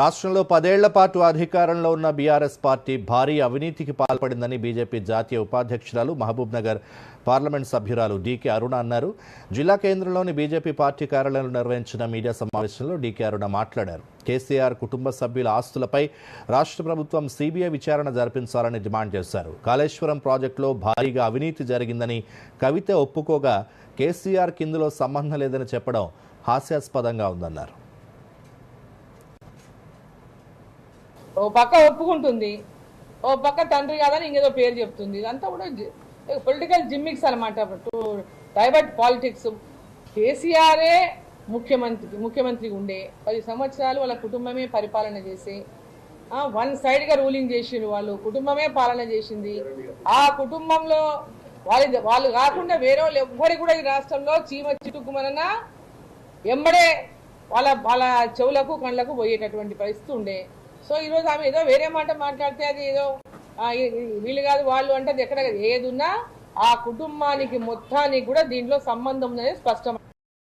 రాష్ట్రంలో పదేళ్ళ పాటు అధికారంలో ఉన్న బీఆర్ఎస్ పార్టీ భారీ అవినీతికి పాల్పడిందని బీజేపీ జాతీయ ఉపాధ్యక్షురాలు మహబూబ్ నగర్ పార్లమెంట్ సభ్యురాలు డీకే అరుణ అన్నారు. జిల్లా కేంద్రంలోని బీజేపీ పార్టీ కార్యాలయంలో నిర్వహించిన మీడియా సమావేశంలో డీకే అరుణ మాట్లాడారు. కేసీఆర్ కుటుంబ సభ్యుల ఆస్తులపై రాష్ట్ర ప్రభుత్వం సీబీఐ విచారణ జరిపించాలని డిమాండ్ చేశారు. కాళేశ్వరం ప్రాజెక్టులో భారీగా అవినీతి జరిగిందని కవిత ఒప్పుకోగా కేసీఆర్ కిందులో సంబంధం లేదని చెప్పడం హాస్యాస్పదంగా ఉందన్నారు. ఓ పక్క ఒప్పుకుంటుంది. ఓ పక్క తండ్రి కాదని ఇంకేదో పేరు చెప్తుంది. ఇదంతా కూడా పొలిటికల్ జిమ్మిక్స్ అనమాట డైవర్ట్ పాలిటిక్స్. కేసీఆరే ముఖ్యమంత్రి ముఖ్యమంత్రి ఉండే. పది సంవత్సరాలు వాళ్ళ కుటుంబమే పరిపాలన చేసి. వన్ సైడ్గా రూలింగ్ చేసిండు వాళ్ళు. కుటుంబమే పాలన చేసింది. ఆ కుటుంబంలో వాళ్ళ వాళ్ళు కాకుండా వేరే వాళ్ళు ఎవ్వరి కూడా ఈ రాష్ట్రంలో చీమ చిటుకుమనన్నా ఎంబడే వాళ్ళ వాళ్ళ చెవులకు కళ్ళకు పోయేటటువంటి పరిస్థితి ఉండే. సో ఈరోజు ఆమె ఏదో వేరే మాట మాట్లాడితే అది ఏదో వీళ్ళు కాదు వాళ్ళు అంటే ఎక్కడ ఏదున్నా ఆ కుటుంబానికి మొత్తానికి కూడా దీంట్లో సంబంధం అనేది స్పష్టం.